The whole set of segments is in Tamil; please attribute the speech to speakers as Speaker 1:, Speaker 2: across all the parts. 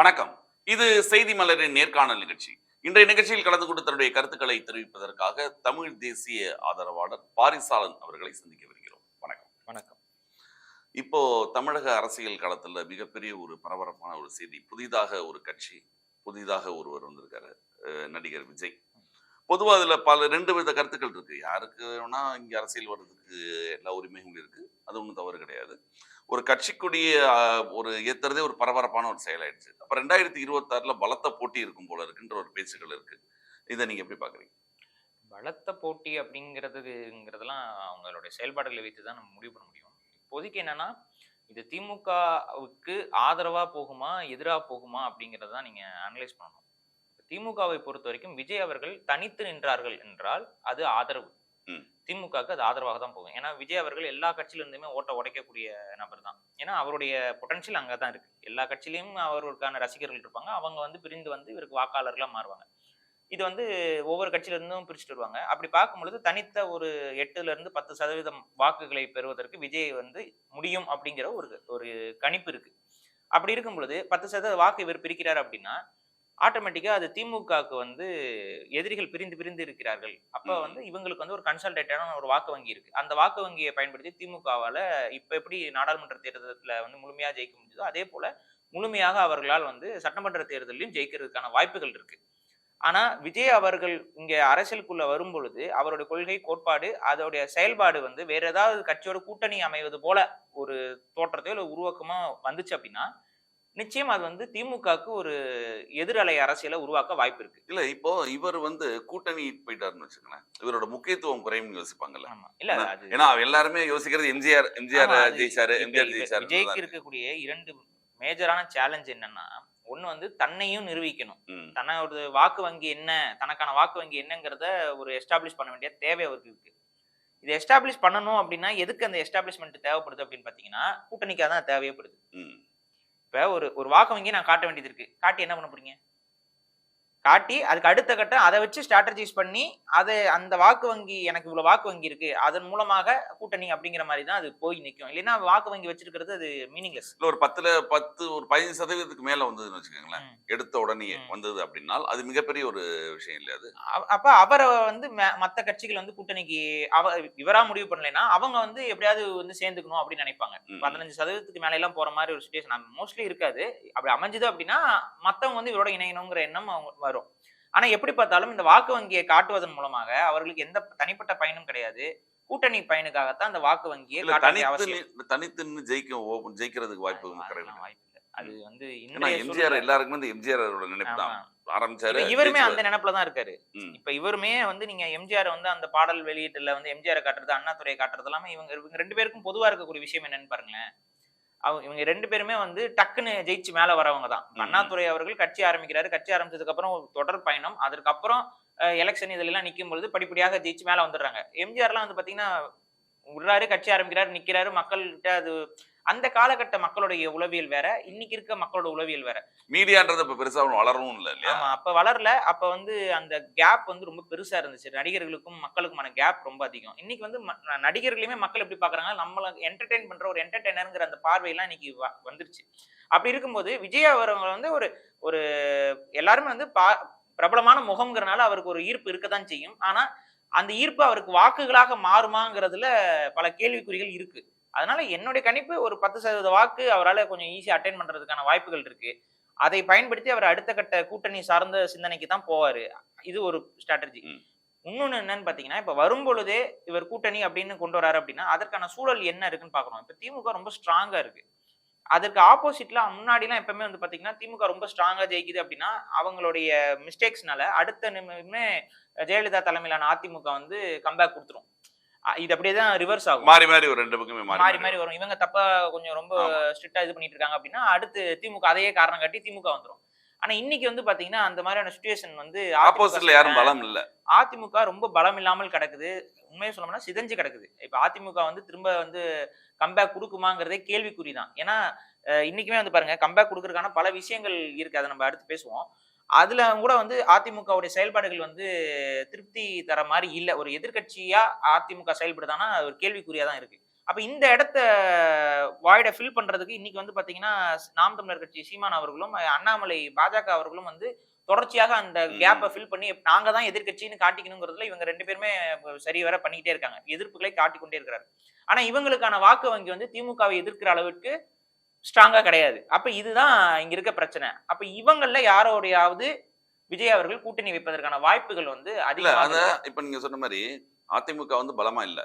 Speaker 1: வணக்கம். இது செய்தி மலரின் நேர்காணல் நிகழ்ச்சி. இன்றைய நிகழ்ச்சியில் கலந்து கொண்டு தன்னுடைய கருத்துக்களை தெரிவிப்பதற்காக தமிழ் தேசிய ஆதரவாளர் பாரிசாலன் அவர்களை சந்திக்க வருகிறோம். வணக்கம்.
Speaker 2: வணக்கம்.
Speaker 1: இப்போ தமிழக அரசியல் களத்துல மிகப்பெரிய ஒரு பரபரப்பான ஒரு செய்தி புதிதாக ஒரு கட்சி புதிதாக ஒருவர் வந்திருக்காரு நடிகர் விஜய். பொதுவா அதுல பல ரெண்டு வித கருத்துக்கள் இருக்கு. யாருக்கு வேணா இங்க அரசியல் வர்றதுக்கு எல்லா உரிமையும் இருக்கு. அது ஒன்றும் தவறு கிடையாது. ஒரு கட்சிக்குடிய ஒரு ஏத்துறதே ஒரு பரபரப்பான ஒரு செயலாயிடுச்சு. அப்ப ரெண்டாயிரத்தி இருபத்தாறுல பலத்த போட்டி இருக்கும் போல இருக்குன்ற ஒரு பேச்சுக்கள் இருக்கு. இதை நீங்க எப்படி பாக்குறீங்க
Speaker 2: பலத்த போட்டி அப்படிங்கிறதுங்கிறதெல்லாம் அவங்களுடைய செயல்பாடுகளை வைத்து தான் நம்ம முடிவு பண்ண முடியும். இப்போதைக்கு என்னன்னா இது திமுகவுக்கு ஆதரவா போகுமா எதிரா போகுமா அப்படிங்கிறத தான் நீங்க அனலைஸ் பண்ணணும். திமுகவை பொறுத்த வரைக்கும் விஜய் அவர்கள் தனித்து நின்றார்கள் என்றால் அது ஆதரவு. திமுகவுக்கு அது ஆதரவாக தான் போகும். ஏன்னா விஜய் அவர்கள் எல்லா கட்சியிலிருந்துமே ஓட்டை ஓட்ட உடைக்கக்கூடிய நபர் தான் ஏன்னா அவருடைய பொட்டன்ஷியல் அங்கே தான் இருக்குது எல்லா கட்சியிலையும் அவர்களுக்கான ரசிகர்கள் இருப்பாங்க. அவங்க வந்து பிரிந்து வந்து இவருக்கு வாக்காளர்களாக மாறுவாங்க. இது வந்து ஒவ்வொரு கட்சியிலிருந்தும் பிரிச்சுட்டு வருவாங்க. அப்படி பார்க்கும்பொழுது தனித்த ஒரு எட்டுலேருந்து பத்து சதவீதம் வாக்குகளை பெறுவதற்கு விஜய் வந்து முடியும் அப்படிங்கிற ஒரு ஒரு கணிப்பு இருக்குது அப்படி இருக்கும் பொழுது பத்து சதவீத வாக்கு இவர் பிரிக்கிறார் அப்படின்னா ஆட்டோமேட்டிக்கா அது திமுகவுக்கு வந்து எதிரிகள் பிரிந்து பிரிந்து இருக்கிறார்கள். அப்ப. வந்து இவங்களுக்கு வந்து ஒரு கன்சல்டேட்டான ஒரு வாக்கு வங்கி இருக்கு. அந்த வாக்கு வங்கியை பயன்படுத்தி திமுகவால இப்ப எப்படி நாடாளுமன்ற தேர்தலில் வந்து முழுமையா ஜெயிக்க முடியுதோ அதே போல முழுமையாக அவர்களால் வந்து சட்டமன்ற தேர்தலையும் ஜெயிக்கிறதுக்கான வாய்ப்புகள் இருக்கு. ஆனா விஜய் அவர்கள் இங்க அரசியலுக்குள்ள வரும் பொழுது அவருடைய கொள்கை கோட்பாடு அதோடைய செயல்பாடு வந்து வேற ஏதாவது கட்சியோட கூட்டணி அமைவது போல ஒரு தோற்றத்தையோ இல்லை உருவாக்கமா வந்துச்சு அப்படின்னா நிச்சயம் அது வந்து திமுகவுக்கு ஒரு எதிரலை அரசியலை உருவாக்க வாய்ப்பு இருக்கு.
Speaker 1: இல்ல இப்போ இவர் வந்து கூட்டணி போயிட்டாருன்னு வச்சுக்கோங்களேன். இவரோட முக்கியத்துவம் குறையும் யோசிப்பாங்கல்ல.
Speaker 2: இல்ல
Speaker 1: ஏன்னா- எல்லாருமே யோசிக்கிறது எம்ஜிஆர் எம்ஜிஆர் ஜெயிச்சாரு எம்ஜிஆர் ஜெயிச்சாரு
Speaker 2: விஜய்க்கு இருக்கக்கூடிய இரண்டு மேஜரான சேலஞ்ச் என்னன்னா ஒண்ணு வந்து தன்னையும் நிரூபிக்கணும். தன்னோட வாக்கு வங்கி என்ன தனக்கான வாக்கு வங்கி என்னங்கிறத ஒரு எஸ்டாப்ளிஷ் பண்ண வேண்டிய தேவை அவருக்கு இருக்கு. இதை எஸ்டாப்ளிஷ் பண்ணணும் அப்படின்னா எதுக்கு அந்த எஸ்டாப்ளிஷ்மெண்ட் தேவைப்படுது அப்படின்னு பாத்தீங்கன்னா கூட்டணிக்காக தான் தேவைப்படுது
Speaker 1: ம்.
Speaker 2: இப்போ ஒரு ஒரு வாக்கு வங்கி நான் காட்ட வேண்டியது இருக்கு. காட்டி என்ன பண்ண போறீங்க? காட்டி அதுக்கு அடுத்த கட்டம் அதை வச்சு ஸ்ட்ராட்டஜைஸ் பண்ணி அதை அந்த வாக்கு வங்கி எனக்கு இவ்வளவு வாக்கு வங்கி இருக்கு அதன் மூலமாக கூட்டணி அப்படிங்கிற மாதிரி தான் அது போய் நிற்கும் இல்லைன்னா வாக்கு வங்கி வச்சிருக்கிறது அது மீனிங்லெஸ்
Speaker 1: இல்ல ஒரு பத்துல பத்து ஒரு பதினஞ்சு சதவீதத்துக்கு மேல வந்ததுன்னு வச்சுக்கோங்களேன். எடுத்த உடனே. வந்தது அப்படின்னா அது மிகப்பெரிய ஒரு விஷயம் இல்லையா அது.
Speaker 2: அப்ப அவரை வந்து ம- மத்த கட்சிகள் வந்து கூட்டணிக்கு அவ இவரா முடிவு பண்ணலைன்னா அவங்க வந்து எப்படியாவது வந்து சேர்ந்துக்கணும் அப்படின்னு நினைப்பாங்க. பதினஞ்சு சதவீதத்துக்கு மேல எல்லாம் போற மாதிரி ஒரு சுச்சுவேஷன் மோஸ்ட்லி இருக்காது. அப்படி அமைஞ்சது அப்படின்னா மத்தவங்க வந்து இவரோட இணையணுங்கிற எண்ணம் அவங்க வரும். ஆனா எப்படி பார்த்தாலும் இந்த வாக்கு வங்கியை காட்டுவதன் மூலமாக அவர்களுக்கு எந்த தனிப்பட்ட பயனும் கிடையாது. கூட்டணி பயனுக்காகத்தான் அந்த வாக்கு வங்கியை
Speaker 1: தனித்து
Speaker 2: அவசியம்
Speaker 1: நி- தனித்து நின்னு ஜெயிக்க ஓ- ஜெயிக்கிறதுக்கு வாய்ப்பு
Speaker 2: அது வந்து
Speaker 1: எம்ஜிஆர் எல்லாருக்குமே இந்த எம்ஜிஆர் நினைப்பு தான். ஆரம்பிச்சாரு
Speaker 2: இவருமே. அந்த நினைப்புல தான் இருக்காரு. இப்ப இவருமே வந்து நீங்க எம்ஜிஆர் வந்து அந்த பாடல் வெளியீட்டுல வந்து எம்ஜிஆர் காட்டுறது அண்ணாதுரையை காட்டுறது எல்லாமே இவங்க இவங்க ரெண்டு பேருக்கும் பொதுவா இருக்கக்கூடிய விஷயம் என்னன்னு பாருங்களேன். அவங்க இவங்க ரெண்டு பேருமே வந்து டக்குன்னு ஜெயிச்சு மேல வரவங்க தான். அண்ணாதுரை அவர்கள் கட்சி ஆரம்பிக்கிறாரு. கட்சி ஆரம்பிச்சதுக்கு அப்புறம் தொடர் பயணம். அதற்கப்புறம் எலெக்ஷன் இதுல எல்லாம் நிக்கும் பொழுது படிப்படியாக ஜெயிச்சு மேல வந்துடுறாங்க. எம்ஜிஆர்லாம் வந்து பாத்தீங்கன்னா விடுறாரு கட்சி ஆரம்பிக்கிறாரு நிக்கிறாரு. மக்கள்கிட்ட அது அந்த காலகட்ட மக்களுடைய உளவியல் வேற இன்னைக்கு இருக்க மக்களோட உளவியல் வேற.
Speaker 1: மீடியான்றது இப்ப பெருசா வளரவும் இல்ல இல்லையா?
Speaker 2: ஆமா அப்ப வளரல. அப்ப வந்து அந்த கேப் வந்து ரொம்ப பெருசா இருந்துச்சு. நடிகர்களுக்கும் மக்களுக்குமான கேப் ரொம்ப அதிகம். இன்னைக்கு வந்து நடிகர்களையுமே மக்கள் எப்படி பாக்குறாங்க நம்மள என்டர்டெயின் பண்ற ஒரு என்டர்டெய்னருங்கிற அந்த பார்வையெல்லாம் இன்னைக்கு வந்துருச்சு. அப்படி இருக்கும்போது விஜய் அவரவங்க வந்து ஒரு ஒரு எல்லாருமே வந்து பா பிரபலமான முகம்ங்கிறனால அவருக்கு ஒரு ஈர்ப்பு இருக்கத்தான் செய்யும். ஆனா அந்த ஈர்ப்பு அவருக்கு வாக்குகளாக மாறுமாங்கிறதுல பல கேள்விக்குறிகள் இருக்கு. அதனால என்னுடைய கணிப்பு ஒரு பத்து சதவீத வாக்கு அவரால் கொஞ்சம் ஈஸியா அட்டைன் பண்றதுக்கான வாய்ப்புகள் இருக்கு. அதை பயன்படுத்தி அவர் அடுத்த கட்ட கூட்டணி சார்ந்த சிந்தனைக்கு தான் போவாரு. இது ஒரு ஸ்ட்ராட்டஜி
Speaker 1: ம்.
Speaker 2: இன்னொன்னு என்னன்னு பாத்தீங்கன்னா இப்ப வரும் பொழுதே இவர் கூட்டணி அப்படின்னு கொண்டு வராரு அப்படின்னா அதற்கான சூழல் என்ன இருக்குன்னு பாக்கணும். இப்ப திமுக ரொம்ப ஸ்ட்ராங்கா இருக்கு. அதற்கு ஆப்போசிட்ல முன்னாடிலாம் எப்பவுமே வந்து பாத்தீங்கன்னா திமுக ரொம்ப ஸ்ட்ராங்கா ஜெயிக்குது அப்படின்னா அவங்களுடைய மிஸ்டேக்ஸ்னால அடுத்த நிமிடமே ஜெயலலிதா தலைமையிலான அதிமுக வந்து கம்பேக் கொடுத்துரும். இது அப்படியே தான் ரிவர்ஸ் ஆகும்.
Speaker 1: மாறி மாறி ஒரு ரெண்டு பக்கமே மாறி
Speaker 2: மாறி வரும். இவங்க தப்பா கொஞ்சம் ரொம்ப. ஸ்ட்ரிக்டா இது பண்ணிட்டு இருக்காங்க அப்படின்னா அடுத்து திமுக அதையே காரணம் காட்டி திமுக வந்துரும். ஆனா இன்னைக்கு வந்து பாத்தீங்கன்னா அந்த மாதிரியான சுச்சுவேஷன் வந்து
Speaker 1: ஆப்போசிட்ல யாரும் பலம் இல்ல.
Speaker 2: அதிமுக ரொம்ப பலம் இல்லாமல் கிடக்குது. உண்மையை சொல்லணும்னா சிதைஞ்சு கிடக்குது. இப்ப அதிமுக வந்து திரும்ப வந்து கம்பேக் கொடுக்குமாங்கிறதே கேள்விக்குறி தான். ஏன்னா இன்னைக்குமே வந்து பாருங்க கம்பேக் கொடுக்கறதுக்கான பல விஷயங்கள் இருக்கு. அதை நம்ம அடுத்து பேசுவோம். அதுல கூட வந்து அதிமுகவுடைய செயல்பாடுகள் வந்து திருப்தி தர மாதிரி இல்ல. ஒரு எதிர்க்கட்சியா அதிமுக செயல்படுதானா ஒரு கேள்விக்குறியா தான் இருக்கு. அப்ப இந்த இடத்த வாய்டை ஃபில் பண்றதுக்கு இன்னைக்கு வந்து பாத்தீங்கன்னா நாம் தமிழர் கட்சி சீமான் அவர்களும் அண்ணாமலை பாஜக அவர்களும் வந்து தொடர்ச்சியாக அந்த. கேப்பை ஃபில் பண்ணி நாங்க தான் எதிர்க்கட்சின்னு காட்டிக்கணுங்கிறதுல இவங்க ரெண்டு பேருமே சரி வர பண்ணிக்கிட்டே இருக்காங்க. எதிர்ப்புகளை காட்டிக்கொண்டே இருக்கிறாரு. ஆனா இவங்களுக்கான வாக்கு வங்கி வந்து திமுகவை எதிர்க்கிற அளவுக்கு ஸ்ட்ராங்கா கிடையாது. அப்ப இதுதான் இங்க இருக்க பிரச்சனை. அப்ப இவங்கள யாரோடையாவது விஜய் அவர்கள் கூட்டணி வைப்பதற்கான வாய்ப்புகள் வந்து
Speaker 1: இல்ல
Speaker 2: அதிகமாக
Speaker 1: அத இப்ப நீங்க சொன்ன மாதிரி அதிமுக வந்து பலமா இல்ல.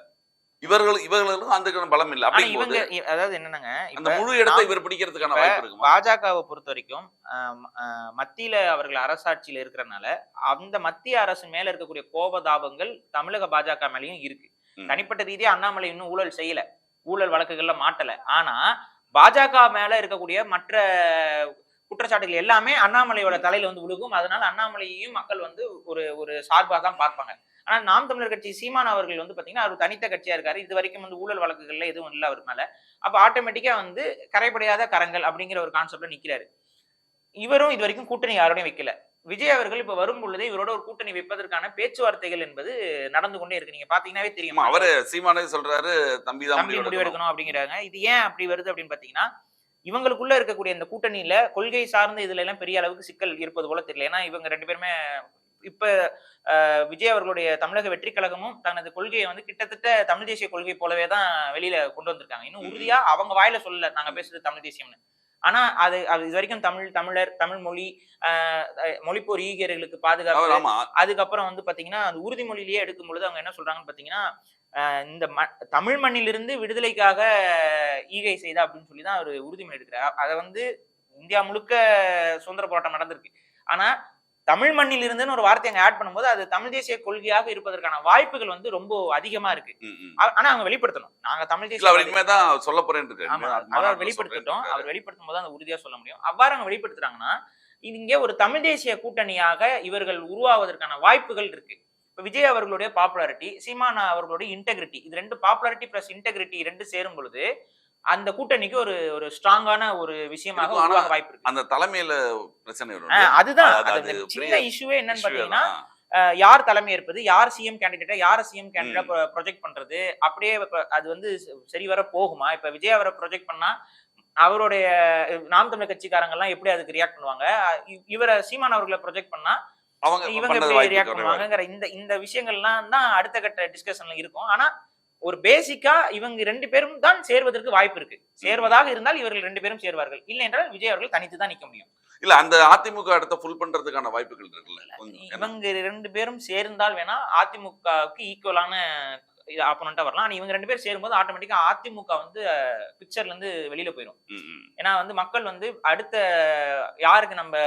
Speaker 1: இவர்கள் இவர்களுக்கும் அந்த பலம் இல்ல.
Speaker 2: இவங்க அதாவது என்னன்னாங்க
Speaker 1: அந்த முழு இடத்தை இவர் பிடிக்கிறதுக்கான வாய்ப்பு இருக்குமா?
Speaker 2: பாஜகவை பொறுத்த வரைக்கும் மத்தியில அவர்கள் அரசாட்சியில இருக்கிறனால அந்த மத்திய அரசு மேல இருக்கக்கூடிய கோபதாபங்கள் தமிழக பாஜக மேலயும் இருக்கு. தனிப்பட்ட ரீதியா அண்ணாமலை இன்னும் ஊழல் செய்யல. ஊழல் வழக்குகள்ல மாட்டல. ஆனா பாஜக மேல இருக்கக்கூடிய மற்ற குற்றச்சாட்டுகள் எல்லாமே அண்ணாமலையோட தலையில வந்து விழுகும். அதனால அண்ணாமலையையும் மக்கள் வந்து ஒரு ஒரு சார்பாக தான் பார்ப்பாங்க. ஆனா நாம் தமிழர் கட்சி சீமான் அவர்கள் வந்து பாத்தீங்கன்னா அவர் தனித்த கட்சியா இருக்காரு. இது வரைக்கும் வந்து ஊழல் வழக்குகள்ல எதுவும் இல்லை அவர் மேல. அப்ப ஆட்டோமேட்டிக்கா வந்து கரைபடையாத கரங்கள் அப்படிங்கிற ஒரு கான்செப்ட்ல நிக்கிறாரு. இவரும் இது வரைக்கும் கூட்டணி யாரோடையும் வைக்கல. விஜய் அவர்கள் இப்ப வரும் பொழுது இவரோட ஒரு கூட்டணி வைப்பதற்கான பேச்சுவார்த்தைகள் என்பது நடந்து கொண்டே இருக்கு. நீங்க பாத்தீங்கன்னாவே தெரியும்.
Speaker 1: அவரு சீமானே சொல்றாரு தம்பி தான்
Speaker 2: தம்பி முடிவு எடுக்கணும் அப்படிங்கிறாங்க. இது ஏன் அப்படி வருது அப்படின்னு பாத்தீங்கன்னா இவங்களுக்குள்ள இருக்கக்கூடிய இந்த கூட்டணியில கொள்கை சார்ந்த இதுல எல்லாம் பெரிய அளவுக்கு சிக்கல் இருப்பது போல தெரியல. ஏன்னா இவங்க ரெண்டு பேருமே இப்ப விஜய் அவர்களுடைய தமிழக வெற்றி கழகமும் தனது கொள்கையை வந்து கிட்டத்தட்ட தமிழ் தேசிய கொள்கை போலவே தான் வெளியில கொண்டு வந்திருக்காங்க. இன்னும். உறுதியா அவங்க வாயில சொல்லல. நாங்க பேசுறது தமிழ் தேசியம்னு. ஆனா அது அது இது வரைக்கும் தமிழ் தமிழர் தமிழ் மொழி மொழிப்போர் ஈகியர்களுக்கு பாதுகாப்பு அதுக்கப்புறம் வந்து பாத்தீங்கன்னா அந்த உறுதிமொழியிலேயே எடுக்கும் பொழுது அவங்க என்ன சொல்றாங்கன்னு பாத்தீங்கன்னா இந்த ம தமிழ் மண்ணிலிருந்து விடுதலைக்காக ஈகை செய்தா அப்படின்னு சொல்லி தான் அவர் உறுதிமொழி எடுக்கிறார். அதை வந்து இந்தியா முழுக்க சுதந்திர போராட்டம் நடந்திருக்கு. ஆனா தமிழ் மண்ணில் இருந்துன்னு ஒரு வார்த்தை அங்க ஆட் பண்ணும்போது அது தமிழ் தேசிய கொள்கையாக இருப்பதற்கான வாய்ப்புகள் வந்து ரொம்ப அதிகமா இருக்கு. ஆனா அவங்க வெளிப்படுத்தணும். நாங்க தமிழ் தேசிய
Speaker 1: தான் சொல்ல இனிமே
Speaker 2: அவர் வெளிப்படுத்தட்டும். அவர் வெளிப்படுத்தும் போது அந்த உறுதியா சொல்ல முடியும். அவ்வாறு அவங்க வெளிப்படுத்துறாங்கன்னா இது இங்கே ஒரு தமிழ் தேசிய கூட்டணியாக இவர்கள் உருவாவதற்கான வாய்ப்புகள் இருக்கு. இப்ப விஜய் அவர்களுடைய பாப்புலாரிட்டி சீமானா அவர்களுடைய இன்டெகிரிட்டி இது ரெண்டு பாப்புலாரிட்டி பிளஸ் இன்டெகிரிட்டி ரெண்டு சேரும் பொழுது அந்த கூட்டணிக்கு ஒரு ஒரு ஸ்ட்ராங்கான ஒரு விஷயமாக உருவாக வாய்ப்பு இருக்கு
Speaker 1: அந்த தலைமையில பிரச்சனை
Speaker 2: அதுதான். சின்ன இஷ்யூவே என்னன்னு பாத்தீங்கன்னா யார் தலைமை ஏற்பது யார் சிஎம் கேண்டிடேட்டா யார் சிஎம் கேண்டிடேட்டா. ப்ரொஜெக்ட் பண்றது அப்படியே அது வந்து சரி வர போகுமா? இப்ப விஜய் அவரை ப்ரொஜெக்ட் பண்ணா அவருடைய நாம் தமிழர் கட்சிக்காரங்க எல்லாம் எப்படி அதுக்கு ரியாக்ட் பண்ணுவாங்க? இவரை சீமான் அவர்களை ப்ரொஜெக்ட் பண்ணா
Speaker 1: அவங்க
Speaker 2: இவங்க எப்படி ரியாக்ட் பண்ணுவாங்கங்கிற இந்த இந்த விஷயங்கள்லாம் தான் அடுத்த கட்ட டிஸ்கஷன்ல இருக்கும். ஆனா ஒரு பேசிக்கா இவங்க ரெண்டு பேரும் தான் சேர்வதற்கு வாய்ப்பு இருக்கு. சேர்வதாக இருந்தால் இவர்கள் ரெண்டு பேரும் சேர்வார்கள். இல்லை என்றால் விஜய் அவர்கள் தனித்து தான் நிக்க முடியும்.
Speaker 1: இல்ல அந்த அதிமுக இடத்த ஃபுல் பண்றதுக்கான வாய்ப்புகள் இருக்குல்ல?
Speaker 2: இவங்க ரெண்டு பேரும் சேர்ந்தால் வேணா அதிமுகவுக்கு ஈக்குவலான ஆப்போனண்டா வரலாம். ஆனா இவங்க ரெண்டு பேரும் சேரும்போது ஆட்டோமேட்டிக்கா அதிமுக வந்து பிக்சர்ல இருந்து வெளியில போயிடும். ஏன்னா வந்து மக்கள் வந்து அடுத்த யாருக்கு நம்ம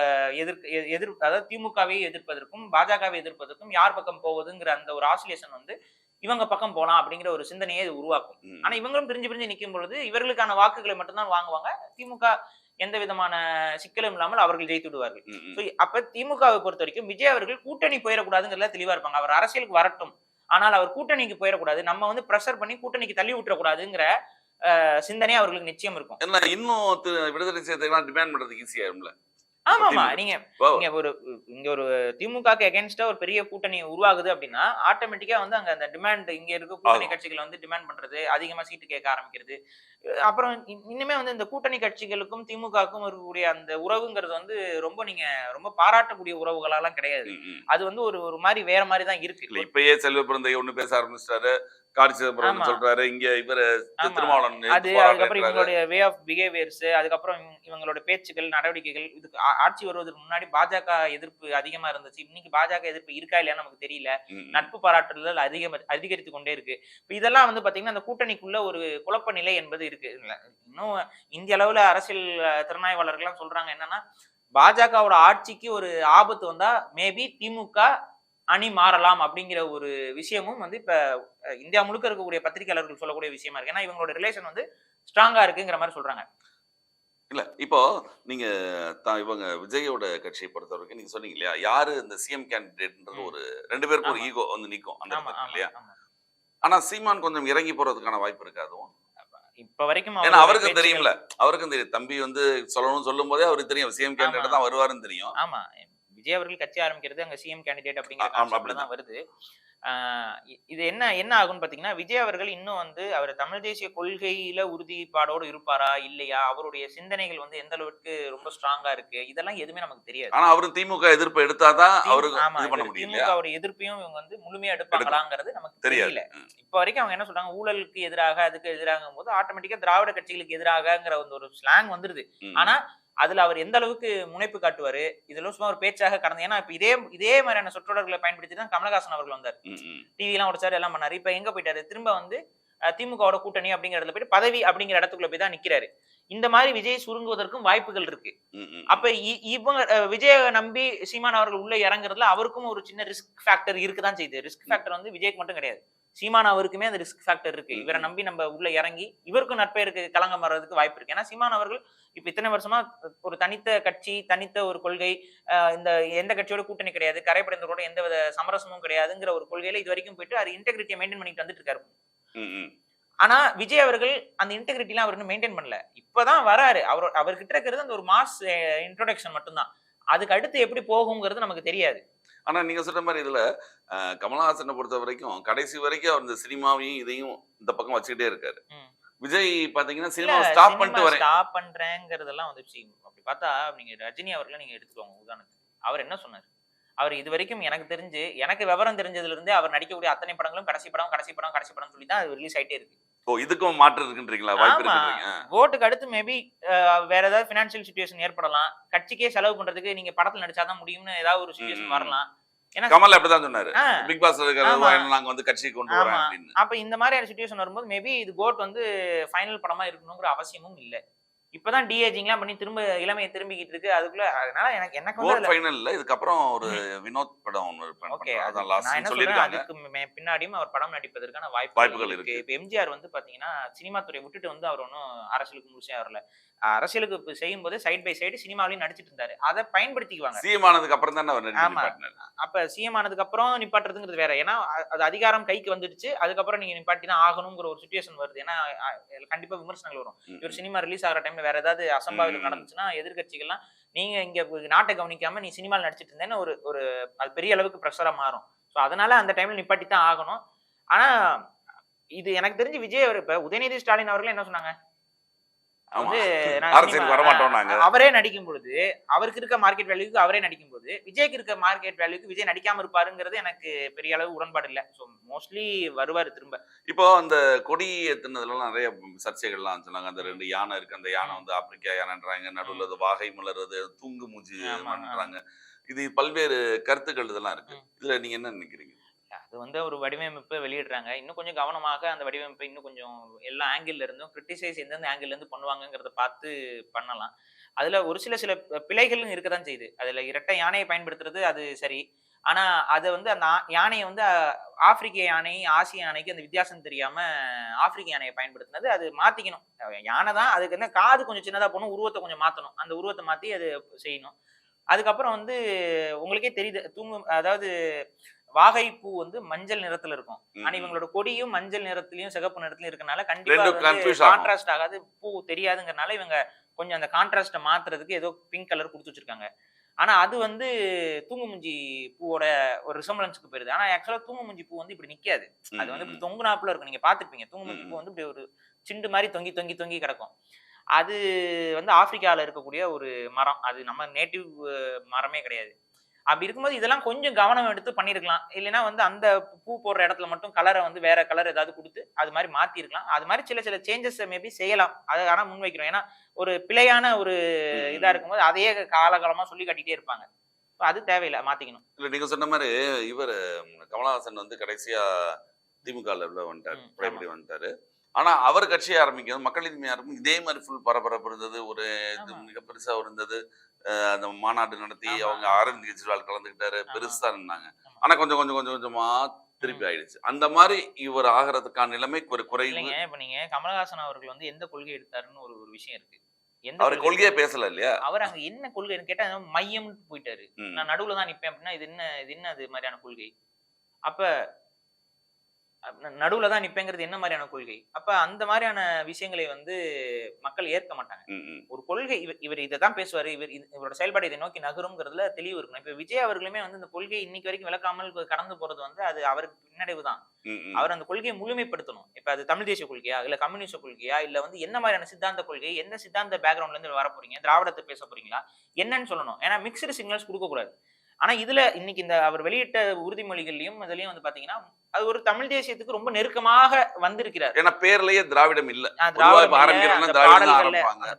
Speaker 2: எதிர்க்க எதிர் அதாவது திமுகவை எதிர்ப்பதற்கும் பாஜகவை எதிர்ப்பதற்கும் யார் பக்கம் போவதுங்கிற அந்த ஒரு ஆசிலேஷன் வந்து இவங்க பக்கம் போலாம் அப்படிங்கிற ஒரு சிந்தனையை இது உருவாக்கும். ஆனா இவங்களும் பிரிஞ்சு பிரிஞ்சு நிற்கும் பொழுது இவர்களுக்கான வாக்குகளை மட்டும்தான் வாங்குவாங்க. திமுக எந்த விதமான சிக்கலும் இல்லாமல் அவர்கள் ஜெயித்து விடுவார்கள். அப்ப திமுகவை பொறுத்த வரைக்கும் விஜய் அவர்கள் கூட்டணி போயிடக்கூடாதுங்கிறதுல தெளிவா இருப்பாங்க. அவர் அரசியலுக்கு வரட்டும். ஆனால் அவர் கூட்டணிக்கு போயிடக்கூடாது. நம்ம வந்து ப்ரெஷர் பண்ணி கூட்டணிக்கு தள்ளி விட்டுறக்கூடாதுங்கிற சிந்தனை அவர்களுக்கு நிச்சயம் இருக்கும்.
Speaker 1: இன்னும் விடுதலை செய்யறதுக்கு டிமாண்ட் பண்றதுக்கு ஈஸியாயிரும்ல
Speaker 2: ஆமா ஆமா
Speaker 1: திமுக.
Speaker 2: நீங்க
Speaker 1: ஓ.
Speaker 2: இங்க ஒரு இங்க ஒரு திமுகக்கு அகேன்ஸ்டா ஒரு பெரிய கூட்டணி உருவாகுது அப்படின்னா ஆட்டோமேட்டிக்கா வந்து அங்க அந்த டிமாண்ட் இங்க இருக்க கூட்டணி. கட்சிகள் வந்து டிமாண்ட் பண்றது அதிகமா சீட்டு கேட்க ஆரம்பிக்கிறது அப்புறம் இன்- இன்னுமே வந்து இந்த கூட்டணி கட்சிகளுக்கும் திமுகவுக்கும் இருக்கக்கூடிய அந்த உறவுங்கிறது வந்து ரொம்ப நீங்க ரொம்ப பாராட்டக்கூடிய உறவுகளெல்லாம் கிடையாது. அது வந்து ஒரு ஒரு மாதிரி வேற மாதிரி தான் இருக்கு
Speaker 1: இப்பயே செல்வ பிறந்தை ஒண்ணு பேச ஆரம்பிச்சிட்டாரு கார்த்தி சிதம்பரம். சொல்றாரு இங்க இவரு. திருமாவளவன்
Speaker 2: அது அதுக்கப்புறம். இவங்களுடைய வே ஆஃப் பிஹேவியர்ஸ் அதுக்கப்புறம் இவங்க- இவங்களோட பேச்சுக்கள் நடவடிக்கைகள் இதுக்கு ஆட்சி வருவதற்கு முன்னாடி பாஜக எதிர்ப்பு அதிகமா இருந்துச்சு இன்னைக்கு பாஜக எதிர்ப்பு இருக்கா இல்லையான்னு நமக்கு தெரியல. நட்பு பாராட்டுதல் அதிகம் அதிகரித்து கொண்டே இருக்கு இப்ப இதெல்லாம் வந்து பாத்தீங்கன்னா அந்த கூட்டணிக்குள்ள ஒரு குழப்ப நிலை என்பது இருக்கு இன்னும் இந்திய அளவுல அரசியல் திறனாய்வாளர்கள்லாம் சொல்றாங்க என்னன்னா பாஜகவோட ஆட்சிக்கு ஒரு ஆபத்து வந்தா மேபி திமுக அணி மாறலாம் அப்படிங்கிற ஒரு விஷயமும் வந்து இப்ப இந்தியா முழுக்க இருக்கக்கூடிய பத்திரிகையாளர்கள் சொல்லக்கூடிய விஷயமா இருக்கு. ஏன்னா இவங்களோட ரிலேஷன் வந்து ஸ்ட்ராங்கா இருக்குங்கிற மாதிரி சொல்றாங்க.
Speaker 1: இல்ல இப்போ நீங்க த- இவங்க விஜயோட கட்சியை பொறுத்த வரைக்கும் நீங்க சொன்னீங்க இல்லையா? யாரு இந்த சிஎம் கேண்டிடேட்ன்றது. ஒரு ரெண்டு பேருக்கு ஒரு. ஈகோ வந்து நிக்கும். அந்த இல்லையா? ஆனா சீமான் கொஞ்சம் இறங்கி போறதுக்கான வாய்ப்பு இருக்கு அதுவும்.
Speaker 2: இப்ப வரைக்கும்
Speaker 1: ஏன்னா அவருக்கும் தெரியும்ல. அவருக்கும் தெரியும். தம்பி வந்து சொல்லணும்னு சொல்லும் போதே அவருக்கு தெரியும். CM candidate. தான் வருவாருன்னு தெரியும்.
Speaker 2: ஆமா. விஜய் அவர்கள் கட்சி ஆரம்பிக்கிறது அங்க சிஎம் கேண்டிடேட் அப்படிங்கிற கான்செப்ட்ல. தான் வருது. இது என்ன என்ன ஆகும்னு பாத்தீங்கன்னா விஜய் அவர்கள் இன்னும் வந்து அவர் தமிழ் தேசிய கொள்கையில உறுதிப்பாடோடு இருப்பாரா இல்லையா? அவருடைய சிந்தனைகள் வந்து எந்த அளவுக்கு ரொம்ப ஸ்ட்ராங்கா இருக்கு? இதெல்லாம் எதுவுமே நமக்கு தெரியாது.
Speaker 1: ஆனா அவரு திமுக எதிர்ப்பு எடுத்தாதான் அவருக்கு
Speaker 2: ஆமா, திமுக அவருடைய எதிர்ப்பையும் இவங்க வந்து முழுமையா எடுப்பாங்களாங்கிறது நமக்கு. தெரியல. இப்ப வரைக்கும் அவங்க என்ன சொல்றாங்க ஊழலுக்கு எதிராக அதுக்கு எதிராகும் போது ஆட்டோமேட்டிக்கா திராவிட கட்சிகளுக்கு எதிராகங்கிற ஒரு ஸ்லாங் வந்துருது. ஆனா அதுல அவர் எந்த அளவுக்கு முனைப்பு காட்டுவாரு? இதெல்லாம் சும்மா ஒரு பேச்சாக கடந்து. ஏன்னா இப்ப இதே இதே மாதிரியான சொற்றொடர்களை பயன்படுத்தி தான் கமலஹாசன் அவர்கள் வந்தார். டிவி எல்லாம் உடைச்சாரு எல்லாம் பண்ணாரு. இப்ப எங்க போயிட்டாரு? திரும்ப வந்து திமுகவோட கூட்டணி அப்படிங்கிற இடத்துல போயிட்டு பதவி அப்படிங்கிற இடத்துக்குள்ள போய் தான் நிக்கிறாரு. இந்த மாதிரி விஜய் சுருங்குவதற்கும் வாய்ப்புகள் இருக்கு. அப்ப இவங்க விஜய நம்பி சீமான் அவர்கள் உள்ள இறங்குறதுல அவருக்கும் ஒரு சின்ன ரிஸ்க் ஃபேக்டர் இருக்குதான் செய்யுது. ரிஸ்க் ஃபேக்டர் வந்து விஜய்க்கு மட்டும் கிடையாது. சீமான் அவருக்குமே அந்த ரிஸ்க் ஃபேக்டர் இருக்கு. இவரை. நம்பி நம்ம உள்ள இறங்கி இவருக்கும் நட்பெயருக்கு களங்கம் வர்றதுக்கு வாய்ப்பு இருக்கு. ஏன்னா சீமான் அவர்கள் இப்ப இத்தனை வருஷமா ஒரு தனித்த கட்சி தனித்த ஒரு கொள்கை இந்த எந்த கட்சியோட கூட்டணி கிடையாது கரைப்படைந்தவரோட எந்த வித சமரசமும் கிடையாதுங்கிற ஒரு கொள்கையில இது வரைக்கும் போயிட்டு அது இன்டெகிரிட்டியை மெயின்டைன் பண்ணிட்டு வந்துட்டு இருக்காரு. ஆனா விஜய் அவர்கள் அந்த இன்டெகிரிட்டிலாம் அவர் இன்னும் மெயின்டைன் பண்ணல. இப்பதான் வராரு. அவர் அவர்கிட்ட இருக்கிறது அந்த ஒரு மாஸ் இன்ட்ரோடக்ஷன் மட்டும்தான். அதுக்கு அடுத்து எப்படி போகுங்கிறது நமக்கு தெரியாது.
Speaker 1: ஆனா நீங்க சொல்ற மாதிரி இதுல கமலஹாசனை பொறுத்த வரைக்கும் கடைசி வரைக்கும் அவர் இந்த சினிமாவையும் இதையும் இந்த பக்கம் வச்சுக்கிட்டே இருக்காரு. விஜய் பாத்தீங்கன்னா சினிமாவை ஸ்டாப் பண்ணிட்டு வரேன்.
Speaker 2: ஸ்டாப் பண்றேங்கிறதெல்லாம் வந்து அப்படி பார்த்தா நீங்க ரஜினி அவர்களை நீங்க எடுத்துக்கோங்க உதாரணத்துக்கு. அவர் என்ன சொன்னார்? அவர் இது வரைக்கும் எனக்கு தெரிஞ்சு எனக்கு விவரம் தெரிஞ்சதுல இருந்தே அவர் நடிக்கக்கூடிய அத்தனை படங்களும் கடைசி படம் கடைசி படம் கடைசி படம் சொல்லி தான் அது ரிலீஸ் ஆயிட்டே இருக்கு.
Speaker 1: ஓ இதுக்கும் மாற்று இருக்குன்றீங்களா? வாய்ப்பு
Speaker 2: அடுத்து மேபி வேற ஏதாவது பினான்சியல் சுச்சுவேஷன் ஏற்படலாம். கட்சிக்கே செலவு பண்றதுக்கு நீங்க படத்துல நடிச்சாதான் முடியும்னு ஏதாவது ஒரு சுச்சுவேஷன். வரலாம்.
Speaker 1: கமல் அப்படிதான் சொன்னாரு. பிக் பாஸ் நாங்க வந்து கட்சிக்கு கொண்டு. அப்படின்னு.
Speaker 2: அப்ப இந்த மாதிரியான சுச்சுவேஷன் வரும்போது மேபி இது கோட் வந்து ஃபைனல் படமா இருக்கணுங்கிற அவசியமும் இல்ல. இப்பதான் டிஏஜிங்லாம் பண்ணி திரும்ப இளமையை திரும்பிக்கிட்டு இருக்கு. அதுக்குள்ள அதனால எனக்கு எனக்கு வந்து அதுல-
Speaker 1: ஃபைனல்ல இதுக்கப்புறம் ஒரு வினோத் படம் ஒன்று
Speaker 2: ஓகே
Speaker 1: அதான் லாஸ்ட் சொல்லியிருக்காங்க.
Speaker 2: அதுக்கு பின்னாடியும் அவர் படம் நடிப்பதற்கான
Speaker 1: வாய்ப்புகள்
Speaker 2: வாய்ப்புகள் இருக்கு. இப்ப எம்ஜிஆர் வந்து பாத்தீங்கன்னா சினிமா துறை விட்டுட்டு வந்து அவர் ஒன்றும் அரசியலுக்கு முழுசா வரல. அரசியலுக்கு செய்யும் போது சைடு பை சைடு சினிமாவிலையும் நடிச்சிட்டு இருந்தாரு. அதை பயன்படுத்திக்குவாங்க.
Speaker 1: சிஎம் ஆனதுக்கு அப்புறம் தானே அவர்
Speaker 2: ஆமா. அப்ப சிஎம் ஆனதுக்கு அப்புறம் நிப்பாட்டுறதுங்கிறது வேற. ஏன்னா அது அதிகாரம் கைக்கு வந்துடுச்சு. அதுக்கப்புறம் நீங்க நிப்பாட்டி தான் ஆகணுங்கிற ஒரு சுச்சுவேஷன் வருது. ஏன்னா கண்டிப்பா விமர்சனங்கள் வரும். இவர் சினிமா ரிலீஸ் ஆகிற டைம்ல வேற ஏதாவது அசம்பாவிதம். நடந்துச்சுன்னா எதிர்க்கட்சிகள்லாம் நீங்க இங்க நாட்டை கவனிக்காம நீ சினிமாவில் நடிச்சிட்டு இருந்தேன்னு ஒரு ஒரு அது பெரிய அளவுக்கு ப்ரெஷரா மாறும். ஸோ அதனால அந்த டைம்ல நிப்பாட்டி தான் ஆகணும். ஆனா இது எனக்கு தெரிஞ்சு விஜய் அவர் இப்ப உதயநிதி ஸ்டாலின் அவர்கள் என்ன சொன்னாங்க? சினிமா-
Speaker 1: வரமாட்டோம் நாங்க.
Speaker 2: அவரே நடிக்கும் பொழுது அவருக்கு இருக்க மார்க்கெட் வேல்யூக்கு அவரே நடிக்கும் போது விஜய்க்கு இருக்க மார்க்கெட் வேல்யூக்கு விஜய் நடிக்காம இருப்பாருங்கிறது எனக்கு பெரிய அளவு உடன்பாடு இல்ல. ஸோ மோஸ்ட்லி வருவாரு திரும்ப.
Speaker 1: இப்போ அந்த கொடி ஏத்துனதுல நிறைய சர்ச்சைகள்லாம் சொன்னாங்க. அந்த ரெண்டு யானை இருக்கு அந்த யானை. வந்து ஆப்பிரிக்கா யானைன்றாங்க நடுவுல அது வாகை மலர்றது தூங்கு மூஞ்சி இது பல்வேறு கருத்துக்கள் இதெல்லாம் இருக்கு. இதுல நீங்க என்ன நினைக்கிறீங்க?
Speaker 2: அது வந்து ஒரு வடிவமைப்பை வெளியிடுறாங்க. இன்னும் கொஞ்சம் கவனமாக அந்த வடிவமைப்பை இன்னும் கொஞ்சம் எல்லா ஆங்கிள் இருந்தும் கிரிட்டிசைஸ் எந்தெந்த ஆங்கிள் இருந்து பண்ணுவாங்கங்கிறத பார்த்து பண்ணலாம். அதுல ஒரு சில சில பிழைகளும் இருக்க தான் செய்யுது. அதுல இரட்டை யானையை பயன்படுத்துறது அது சரி. ஆனா அதை வந்து அந்த யானையை வந்து ஆப்பிரிக்க யானை ஆசிய யானைக்கு அந்த வித்தியாசம் தெரியாம ஆப்பிரிக்க யானையை பயன்படுத்தினது. அது மாத்திக்கணும். யானை தான் அதுக்கு என்ன காது கொஞ்சம் சின்னதா போகணும் உருவத்தை கொஞ்சம் மாத்தணும். அந்த உருவத்தை மாத்தி அது செய்யணும். அதுக்கப்புறம் வந்து உங்களுக்கே தெரியுது தூங்கும் அதாவது வாகை பூ வந்து மஞ்சள் நிறத்துல இருக்கும். ஆனா. இவங்களோட கொடியும் மஞ்சள் நிறத்துலயும் சிகப்பு நிறத்துலயும் இருக்கனால கண்டிப்பா. கான்ட்ராஸ்ட் ஆகாது. பூ தெரியாதுங்கறனால இவங்க கொஞ்சம் அந்த கான்ட்ராஸ்ட மாத்துறதுக்கு ஏதோ பிங்க் கலர் கொடுத்து வச்சிருக்காங்க. ஆனா அது வந்து தூங்குமுஞ்சி பூவோட ஒரு ரிசம்பளன்ஸ்க்கு போயிருது. ஆனா ஆக்சுவலா தூங்குமுஞ்சி பூ வந்து இப்படி நிக்காது. அது வந்து இப்படி தொங்குனாப்புல இருக்கும். நீங்க பாத்துருப்பீங்க. தூங்குமுஞ்சி பூ வந்து இப்படி ஒரு சிண்டு மாதிரி தொங்கி தொங்கி தொங்கி கிடக்கும். அது வந்து ஆப்பிரிக்கால இருக்கக்கூடிய ஒரு மரம். அது நம்ம நேட்டிவ் மரமே கிடையாது. அப்படி இருக்கும்போது இதெல்லாம் கொஞ்சம் கவனம் எடுத்து பண்ணியிருக்கலாம் இல்லைன்னா வந்து அந்த பூ போடுற இடத்துல மட்டும் கலரை வந்து வேற கலர் ஏதாவது கொடுத்து அது மாதிரி மாத்திருக்கலாம். அது மாதிரி சில சில சேஞ்சஸ் மேபி செய்யலாம். அதை ஆனா முன்வைக்கிறோம். ஏன்னா ஒரு பிழையான ஒரு
Speaker 1: ம்.
Speaker 2: இதா இருக்கும்போது அதையே காலகாலமா சொல்லி காட்டிட்டே இருப்பாங்க. அது தேவையில்லை. மாத்திக்கணும்.
Speaker 1: இல்ல நீங்க சொன்ன மாதிரி இவர் கமலஹாசன் வந்து கடைசியா திமுக உள்ள வந்துட்டாரு. வந்துட்டாரு. ஆனா அவர் கட்சி ஆரம்பிக்கிறது மக்கள் நீதி ஆரம்பிக்கும் இதே மாதிரி ஃபுல் பரபரப்பு இருந்தது ஒரு இது. மிக பெருசா இருந்தது அந்த மாநாடு நடத்தி அவங்க. அரவிந்த் கெஜ்ரிவால் கலந்துக்கிட்டாரு
Speaker 2: ஆமா.
Speaker 1: பெருசா இருந்தாங்க
Speaker 2: ஆமா.
Speaker 1: ஆனா கொஞ்சம் கொஞ்சம் கொஞ்சம் கொஞ்சமா திருப்பி ஆயிடுச்சு அந்த மாதிரி இவர் ஆகிறதுக்கான நிலைமை ஒரு குறைவு
Speaker 2: இப்ப நீங்க கமலஹாசன் அவர்கள் வந்து எந்த கொள்கை எடுத்தாருன்னு ஒரு ஒரு விஷயம் இருக்கு
Speaker 1: அவர் கொள்கையே பேசல இல்லையா
Speaker 2: அவர் அங்க என்ன கொள்கைன்னு கேட்டா ஏதோ மையம்னு போயிட்டாரு. நான் நடுவுல தான் நிப்பேன் அப்படின்னா இது என்ன இது என்ன அது மாதிரியான கொள்கை அப்ப நடுவுல தான் நிப்பேங்கிறது என்ன மாதிரியான கொள்கை? அப்ப அந்த மாதிரியான விஷயங்களை வந்து மக்கள் ஏற்க மாட்டாங்க. ஒரு கொள்கை இவர் இவர் இதை தான் பேசுவாரு இவர் இவரோட செயல்பாடு இதை நோக்கி நகருங்கிறதுல தெளிவு இருக்கணும். இப்ப விஜய் அவர்களுமே வந்து இந்த கொள்கை இன்னைக்கு வரைக்கும் விளக்காமல் கடந்து போறது வந்து அது அவருக்கு பின்னடைவு தான். அவர் அந்த கொள்கையை முழுமைப்படுத்தணும். இப்ப அது தமிழ் தேசிய கொள்கையா இல்ல கம்யூனிஸ்ட் கொள்கையா இல்ல வந்து என்ன மாதிரியான சித்தாந்த கொள்கை என்ன சித்தாந்த பேக்ரவுண்ட்ல இருந்து வர போறீங்க திராவிடத்தை பேச போறீங்களா என்னன்னு சொல்லணும். ஏன்னா மிக்சடு சிக்னல்ஸ் கொடுக்க கூடாது. ஆனா இதுல இன்னைக்கு இந்த அவர் வெளியிட்ட உறுதிமொழிகள்லயும் இதுலயும் வந்து பாத்தீங்கன்னா அது ஒரு தமிழ் தேசியத்துக்கு ரொம்ப நெருக்கமாக வந்திருக்கிறார்.
Speaker 1: ஏன்னா பேர்லயே திராவிடம் இல்ல.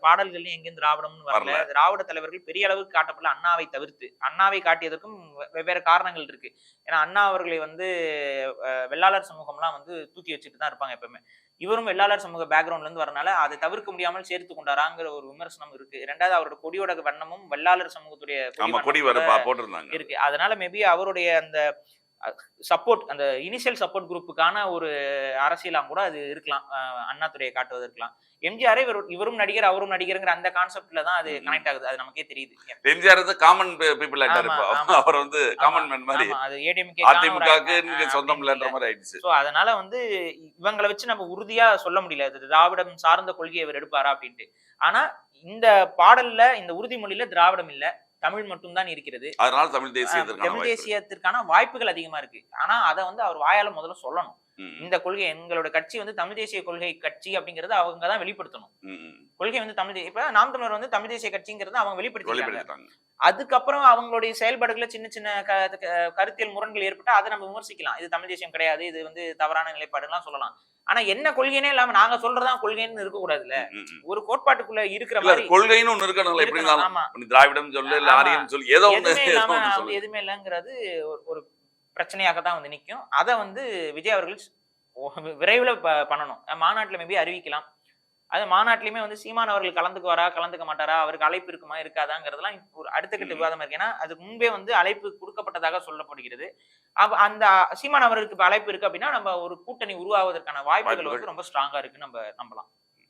Speaker 2: பாடல்கள்ல எங்கேயும் திராவிடம்னு வரல. திராவிட தலைவர்கள் பெரிய அளவுக்கு காட்டப்படல அண்ணாவை தவிர்த்து. அண்ணாவை காட்டியதற்கும் வெவ்வேறு காரணங்கள் இருக்கு. ஏன்னா அண்ணா அவர்களை வந்து வெள்ளாளர் சமூகம்லாம் வந்து தூக்கி வச்சுட்டு தான் இருப்பாங்க எப்பவுமே. இவரும் வெள்ளாளர் சமூக பேக்ரவுண்ட்ல இருந்து வரனால அதை தவிர்க்க முடியாமல் சேர்த்து கொண்டாராங்கிற ஒரு விமர்சனம் இருக்கு. ரெண்டாவது அவரோட கொடியோட வண்ணமும் வெள்ளாளர் சமூகத்துடைய இருக்கு. அதனால மேபி அவருடைய அந்த சப்போர்ட் அந்த இனிஷியல் சப்போர்ட் குரூப்புக்கான ஒரு அரசியலா கூட அது இருக்கலாம். அண்ணாதுரையை காட்டுவதற்கலாம் எம்ஜிஆரே இவர் இவரும் நடிகர் அவரும் நடிகருங்கிற அந்த கான்செப்ட்ல தான் அது. கனெக்ட் ஆகுது. அது நமக்கே தெரியுது.
Speaker 1: எம்ஜிஆர் வந்து காமன் பீப்புள். அவர் வந்து காமன் மேன் மாதிரி
Speaker 2: அது ஏடிஎம்கே
Speaker 1: அதிமுகவுக்கு சொந்தம் இல்லைன்ற மாதிரி ஆயிடுச்சு.
Speaker 2: சோ அதனால வந்து இவங்களை வச்சு நம்ம உறுதியா சொல்ல முடியல. திராவிடம் சார்ந்த கொள்கையை இவர் எடுப்பாரா அப்படின்ட்டு. ஆனா இந்த பாடல்ல இந்த உறுதிமொழியில திராவிடம் இல்ல. தமிழ் மட்டும்தான் இருக்கிறது.
Speaker 1: அதனால தமிழ் தேசியத்திற்கான
Speaker 2: தமிழ்
Speaker 1: வாய்ப்பு.
Speaker 2: தேசியத்திற்கான வாய்ப்புகள் அதிகமா இருக்கு. ஆனா அதை வந்து அவர் வாயால முதல்ல சொல்லணும். இந்த கொள்கை எங்களோட கட்சி வந்து தமிழ் தேசிய கொள்கை கட்சி அப்படிங்கறத அவங்க தான் வெளிப்படுத்தணும். கொள்கை வந்து தமிழ் இப்ப நாம் தமிழர் வந்து தமிழ் தேசிய கட்சிங்கிறத அவங்க
Speaker 1: வெளிப்படுத்திட்டாங்க.
Speaker 2: அதுக்கப்புறம் அவங்களுடைய செயல்பாடுகளை சின்ன சின்ன கருத்தியல் முரண்கள் ஏற்பட்டா அதை நம்ம விமர்சிக்கலாம். இது தமிழ் தேசியம் கிடையாது இது வந்து தவறான நிலைப்பாடுலாம் சொல்லலாம். ஆனா என்ன கொள்கைனே இல்லாம நாங்க சொல்றதான் கொள்கைன்னு இருக்க கூடாதுல்ல. ஒரு கோட்பாட்டுக்குள்ள இருக்கிற மாதிரி
Speaker 1: கொள்கைன்னு ஒண்ணு இருக்கணும்ல எப்படி திராவிடம் சொல்லு இல்ல. ஆரியம் சொல்லு ஏதோ ஒண்ணு
Speaker 2: எதுவுமே இல்லைங்கிறது ஒரு பிரச்சனையாக தான் வந்து நிக்கும். அதை வந்து விஜய் அவர்கள் விரைவில் ப- பண்ணணும். மாநாட்டில் மேபி அறிவிக்கலாம். அது மாநாட்டிலுமே வந்து சீமான் அவர்கள் கலந்துக்குவாரா கலந்துக்க மாட்டாரா அவருக்கு அழைப்பு இருக்குமா இருக்காதாங்கிறதெல்லாம் இப்ப ஒரு அடுத்த கட்ட. விவாதம் இருக்கு. ஏன்னா அதுக்கு முன்பே வந்து அழைப்பு கொடுக்கப்பட்டதாக சொல்லப்படுகிறது. அப்ப அந்த சீமான் அவர்களுக்கு அழைப்பு இருக்கு அப்படின்னா நம்ம ஒரு கூட்டணி உருவாவதற்கான
Speaker 1: வாய்ப்புகள்.
Speaker 2: வந்து ரொம்ப ஸ்ட்ராங்கா இருக்கு நம்ம நம்பலாம்.